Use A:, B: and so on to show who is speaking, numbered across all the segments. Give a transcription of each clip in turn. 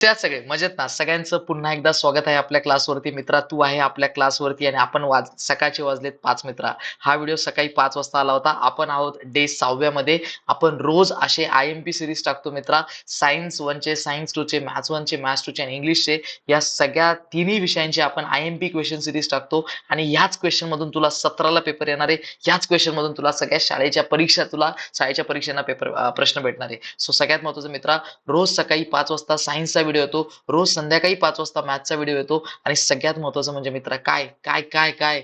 A: त्या सगळे मजेत ना. सगळ्यांचं पुन्हा एकदा स्वागत आहे आपल्या क्लासवरती. मित्रा तू आहे आपल्या क्लासवरती आणि आपण वाज सकाळचे वाजलेत पाच मित्रा. हा व्हिडिओ सकाळी पाच वाजता आला होता. आपण आहोत डे सहाव्यामध्ये आपण रोज असे आय एम पी सिरीज टाकतो मित्रा. सायन्स वनचे सायन्स टूचे मॅथ्स वनचे मॅथ्स टूचे आणि इंग्लिशचे या सगळ्या तिन्ही विषयांचे आपण I M P question series टाकतो. आणि ह्याच क्वेश्चनमधून तुला सतराला पेपर येणार आहे. ह्याच क्वेश्चनमधून तुला सगळ्या शाळेच्या परीक्षा तुला शाळेच्या परीक्षांना पेपर प्रश्न भेटणार आहे. सो सगळ्यात महत्वाचं मित्रा रोज सकाळी पाच वाजता सायन्सचा व्हिडिओ येतो. रोज संध्याकाळी पाच वाजता मॅथचा व्हिडिओ येतो. आणि सगळ्यात महत्वाचं म्हणजे मित्रा काय काय काय काय?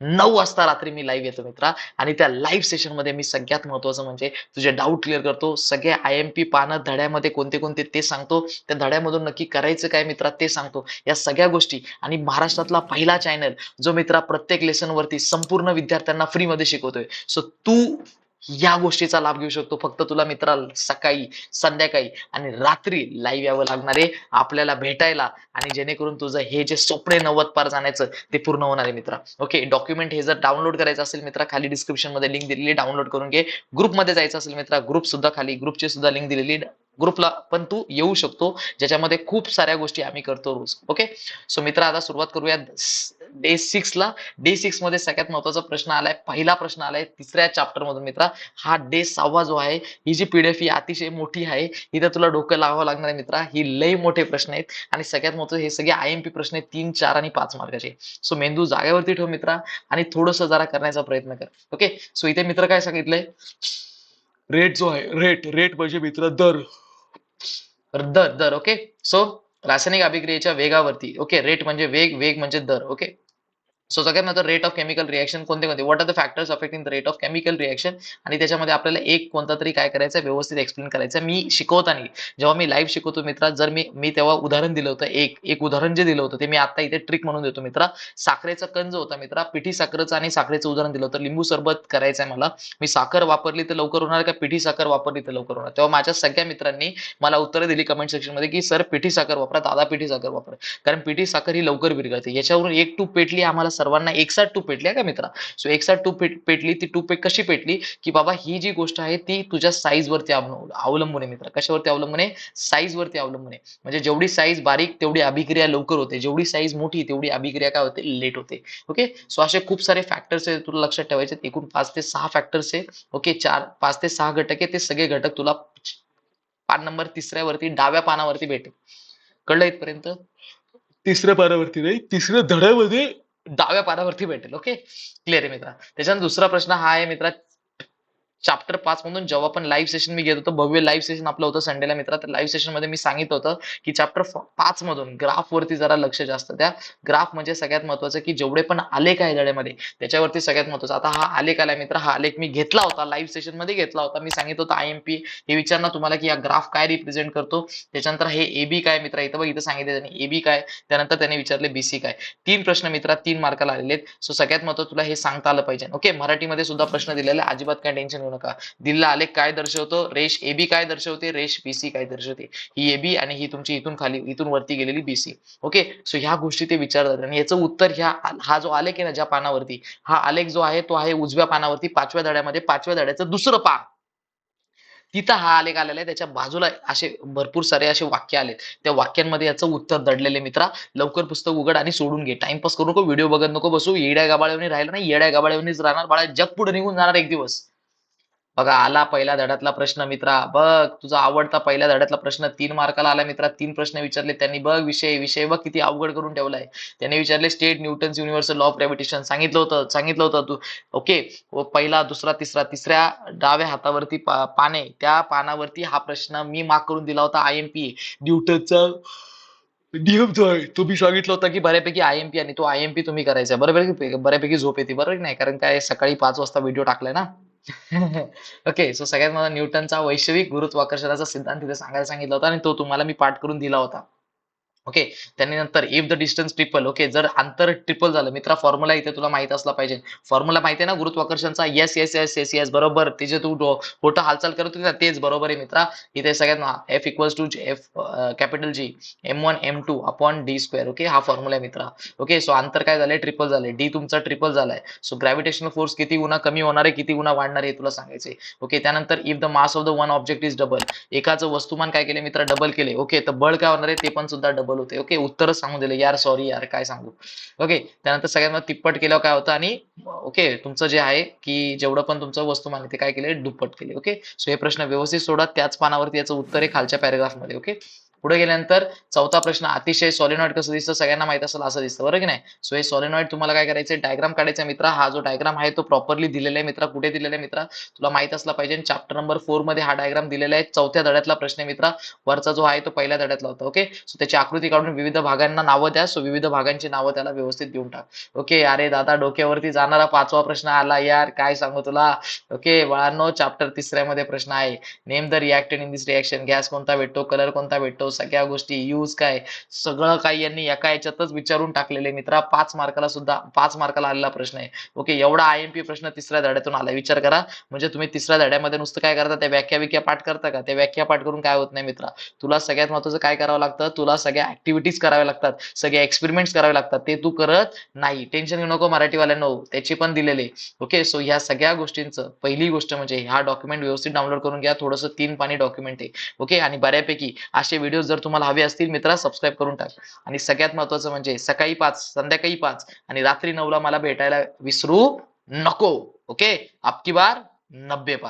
A: नऊ वाजता रात्री मी लाईव्ह येतो मित्रा. आणि त्या लाईव्ह सेशनमध्ये मी सगळ्यात महत्वाचं म्हणजे तुझे डाऊट क्लिअर करतो. सगळे आय एम पी पानं धड्यामध्ये कोणते कोणते ते सांगतो. त्या धड्यामधून नक्की करायचं काय मित्रा ते सांगतो. या सगळ्या गोष्टी. आणि महाराष्ट्रातला पहिला चॅनल जो मित्रा प्रत्येक लेसनवरती संपूर्ण विद्यार्थ्यांना फ्री मध्ये शिकवतोय. सो तू या गोष्टीचा लाभ घेऊ शकतो. फक्त तुला मित्रा सकाळी संध्याकाळी आणि रात्री लाईव्ह यावं लागणार आहे. आपल्याला भेटायला आणि जेणेकरून तुझं हे जे स्वप्न नव्वद पार जाण्याचं ते पूर्ण होणार आहे मित्रा. ओके डॉक्युमेंट हे जर डाउनलोड करायचं असेल मित्रा खाली डिस्क्रिप्शनमध्ये लिंक दिलेली डाउनलोड करून घे. ग्रुपमध्ये जायचं असेल मित्रा ग्रुप सुद्धा खाली ग्रुपची सुद्धा लिंक दिलेली ग्रुपला पण तू येऊ शकतो. ज्याच्यामध्ये खूप साऱ्या गोष्टी आम्ही करतो रोज. ओके सो मित्र आता सुरुवात करूया. डे सिक्स ला. डे सिक्समध्ये सगळ्यात महत्त्वाचा प्रश्न आलाय. पहिला प्रश्न आलाय तिसऱ्या चॅप्टर मधून मित्रा. हा डे सहावा जो आहे ही जी पीडीएफ ही अतिशय मोठी आहे इथं तुला डोकं लावावं लागणार आहे मित्रा. ही लय मोठे प्रश्न आहेत. आणि सगळ्यात महत्त्वाचे हे सगळे आय एम पी प्रश्न आहेत तीन चार आणि पाच मार्काचे सो मेंदू जागेवरती ठेव मित्रा. आणि थोडस जरा करण्याचा प्रयत्न कर. ओके सो इथे मित्र काय सांगितलंय? रेट जो आहे रेट रेट म्हणजे मित्र दर. दर दर ओके सो रासायनिक अभिक्रियेच्या वेगावरती ओके रेट म्हणजे वेग वेग म्हणजे दर ओके सो सगळ्यात नंतर रेट ऑफ केमिकल रिएक्शन कोणते कोणते? What are the factors affecting the rate of chemical reaction आणि त्याच्यामध्ये आपल्याला एक कोणता तरी काय करायचं व्यवस्थित एक्सप्लेन करायचं मी शिकवताना जेव्हा मी लाईव्ह शिकवतो मित्रा जर मी मी तेव्हा उदाहरण दिलं होतं एक एक उदाहरण जे दिलं होतं ते मी आता इथे ट्रिक म्हणून देतो मित्रा. साखरेचा कंज होता मित्रा पिठी साखरेचं आणि साखरेचं उदाहरण दिलं होतं. लिंबू सरबत करायचं आहे मला. मी साखर वापरली तर लवकर होणार का? पिठी साखर वापरली तर लवकर होणार. तेव्हा माझ्या सगळ्या मित्रांनी मला उत्तरं दिली कमेंट सेक्शनमध्ये की सर पिठी साखर वापरा दादा पिठी साखर वापरा. कारण पिठी साखर ही लवकर विरघळते. याच्यावरून एक टू पेटली आम्हाला सर्वांना एकसाथ टूप पेटली का मित्रा? सो एकसाथ टूप पेटली ती टूप पेट कशी पेटली? की बाबा ही जी गोष्ट आहे ती तुझ्या साईज वरती अवलंबून आहे मित्र. कशावरती अवलंबून आहे? साईज वरती अवलंबून आहे. म्हणजे जेवढी साईज बारीक तेवढी अभिक्रिया लवकर होते. जेवढी साईज मोठी तेवढी अभिक्रिया काय होते? लेट होते. ओके सो असे खूप सारे फॅक्टर्स आहेत तुला लक्षात ठेवायचे एकूण पाच ते सहा फॅक्टर्स आहे. ओके चार पाच ते सहा घटक आहे ते सगळे घटक तुला पान नंबर तिसऱ्यावरती डाव्या पानावरती भेटेल. कळलं इथपर्यंत? तिसऱ्या पानावरती नाही तिसऱ्या धड्यामध्ये डाव्या पानावरती भेटेल. ओके क्लिअर आहे मित्रा? त्याच्यानंतर दुसरा प्रश्न हा आहे मित्रा चॅप्टर पाच मधून जेव्हा पण लाईव्ह सेशन मी घेत होतो भव्य लाईव्ह सेशन आपलं होतं संडेला मित्रा. तर लाईव्ह सेशनमध्ये मी सांगितलं होतं की चॅप्टर पाच मधून ग्राफ वरती जरा लक्ष जास्त द्या. ग्राफ म्हणजे सगळ्यात महत्वाचं की जेवढे पण आलेख आहे धड्यामध्ये त्याच्यावरती सगळ्यात महत्वाचं. आता हा आलेख आलाय मित्र हा आलेख मी घेतला होता लाईव्ह सेशनमध्ये घेतला होता. मी सांगितलं होतं आय एम पी हे विचारणार तुम्हाला की या ग्राफ काय रिप्रेझेंट करतो? त्याच्यानंतर हे एबी काय मित्र? इथं बघ इथं सांगितलं त्यांनी एबी काय त्यानंतर त्याने विचारले बीसी काय तीन प्रश्न मित्रा तीन मार्काला आलेले आहेत. सो सगळ्यात महत्त्व तुला हे सांगता आलं पाहिजे. ओके मराठीमध्ये सुद्धा प्रश्न दिलेला अजिबात काय टेन्शन ठेवू नका. दिल्ला आलेख काय दर्शवतो? रेश एबी काय दर्शवते? रेश बीसी काय दर्शवते? ही एबी आणि ही तुमची इथून खाली इथून वरती गेलेली बीसी ओके? सो ह्या गोष्टी ते विचारतात. आणि याचं उत्तर ह्या हा जो आलेख आहे ना ज्या पानावरती हा आलेख जो आहे तो आहे उजव्या पानावरती पाचव्या धड्यामध्ये पाचव्या धड्याचं दुसरं पान. तिथं हा आलेख आलेला आहे. त्याच्या बाजूला असे भरपूर सारे असे वाक्य आलेत. त्या वाक्यांमध्ये याचं उत्तर दडलेले मित्रा. लवकर पुस्तक उघड आणि सोडून घे. टाइमपास करू नको व्हिडिओ बघत नको बसू. येड्या गाबाळ्यावर राहिला नाही. येड्या गाबाळ्यानेच राहणार. बाळा जग पुढे निघून जाणार एक दिवस. बघा आला पहिल्या धड्यातला प्रश्न मित्रा. बघ तुझा आवडता पहिल्या धड्यातला प्रश्न तीन मार्काला आला मित्रा. तीन प्रश्न विचारले. त्यांनी बघ विषय विषय बघ किती अवघड करून ठेवलाय. त्यांनी विचारले state Newton's universal law of gravitation. सांगितलं होतं सांगितलं होतं तू. ओके पहिला दुसरा तिसरा तिसऱ्या डाव्या हातावरती पाने. त्या पानावरती हा प्रश्न मी मार्क करून दिला होता आय एम पी न्यूटनचा नियम जो आहे तुम्ही सांगितलं होतं की बऱ्यापैकी आय एम पी आणि तो आय एम पी तुम्ही करायचा बऱ्यापैकी बऱ्यापैकी झोप येते बरोबर नाही? कारण काय सकाळी पाच वाजता व्हिडिओ टाकलाय ना? ओके सो सगळ्यात मला न्यूटनचा वैश्विक गुरुत्वाकर्षणाचा सिद्धांत तिथे सांगायला सांगितला होता आणि तो तुम्हाला मी पाठ करून दिला होता. ओके त्यानंतर if the distance triple okay जर अंतर ट्रिपल झालं मित्रा फॉर्म्युला इथे तुला माहीत असला पाहिजे. फॉर्म्युला माहिती आहे ना गुरुत्वाकर्षणचा? Yes yes yes yes yes बरोबर. तिचे तू खोटं हालचाल करत होती ना तेच बरोबर आहे मित्रा. इथे सगळ्यांना F equals to F capital G M one M two upon D square okay हा फॉर्म्युला आहे मित्रा. ओके सो अंतर काय झालंय? ट्रिपल झालंय. डी तुमचा ट्रिपल झालाय. सो ग्रॅव्हिटेशनल फोर्स किती गुणा कमी होणार आहे किती गुणा वाढणार आहे तुला सांगायचे ओके त्यानंतर if the mass of the one object is double एकाचं वस्तुमान काय केले मित्र? डबल केले ओके तर बळ काय होणार आहे? ते पण सुद्धा डबल होते. ओके उत्तरच सांगून दिले. यार सॉरी यार काय सांगू? ओके त्यानंतर सगळ्यांना तिप्पट केल्यावर काय होतं आणि ओके तुमचं जे आहे की जेवढं पण तुमचं वस्तुमान आहे ते काय केले? दुप्पट केले. ओके सो हे प्रश्न व्यवस्थित सोडा. त्याच पानावरती याचं उत्तर आहे खालच्या पॅरेग्राफमध्ये ओके पुढे गेल्यानंतर चौथा प्रश्न अतिशय सॉलिनॉइड कसं दिसतं? सगळ्यांना माहीत असेल असं दिसतं बरं की नाही? सो हे सॉलिनॉइड तुम्हाला काय करायचं डायग्राम काढायचा मित्र. हा जो डायग्राम आहे तो प्रॉपरली दिलेला आहे मित्रा. कुठे दिलेला आहे मित्रा? तुला माहीत असला पाहिजे. चॅप्टर नंबर फोरमध्ये हा डायग्राम दिलेला आहे. चौथ्या धड्यातला प्रश्न मित्र मित्रा. वरचा जो आहे तो पहिल्या धड्यातला होता ओके सो त्याची आकृती काढून विविध भागांना नावं द्या. सो विविध भागांची नावं त्याला व्यवस्थित देऊन टाक. ओके अरे दादा डोक्यावरती जाणारा पाचवा प्रश्न आला यार. काय सांगू तुला? ओके बाळांनो चॅप्टर तिसऱ्यामध्ये प्रश्न आहे. Name the reacted in this reaction gas कोणता भेटतो? कलर कोणता भेटतो? सगळ्या गोष्टी यूज काय सगळं काही यांनी एका याच्यातच विचारून टाकलेले मित्रा. पाच मार्काला सुद्धा पाच मार्काला आलेला प्रश्न आहे. ओके एवढा आय एम पी प्रश्न तिसऱ्या धड्यातून आला विचार करा. म्हणजे तुम्ही तिसऱ्या धड्यामध्ये नुसतं काय करता? त्या व्याख्या विख्या पाठ करता का? त्या व्याख्या पाठ करून काय होत नाही मित्रा. तुला सगळ्यात महत्वाचं काय करावं लागतं? तुला सगळ्या ऍक्टिव्हिटीज कराव्या लागतात. सगळे एक्सपेरिमेंट्स करावे लागतात. ते तू करत नाही. टेन्शन घेऊ नको मराठीवाल्यांनो. त्याची पण दिलेले. ओके सो ह्या सगळ्या गोष्टींचं पहिली गोष्ट म्हणजे ह्या डॉक्युमेंट व्यवस्थित डाउनलोड करून घ्या. थोडंसं तीन पाणी डॉक्युमेंट आहे. ओके आणि बऱ्यापैकी असे व्हिडिओ जर तुम्हाला हवे असतील मित्रा सबस्क्राईब करून टाक. आणि सगळ्यात महत्वाचं म्हणजे सकाळी पाच संध्याकाळी पाच आणि रात्री नऊला मला भेटायला विसरू नको. ओके आपकी बार नब्बे पाच.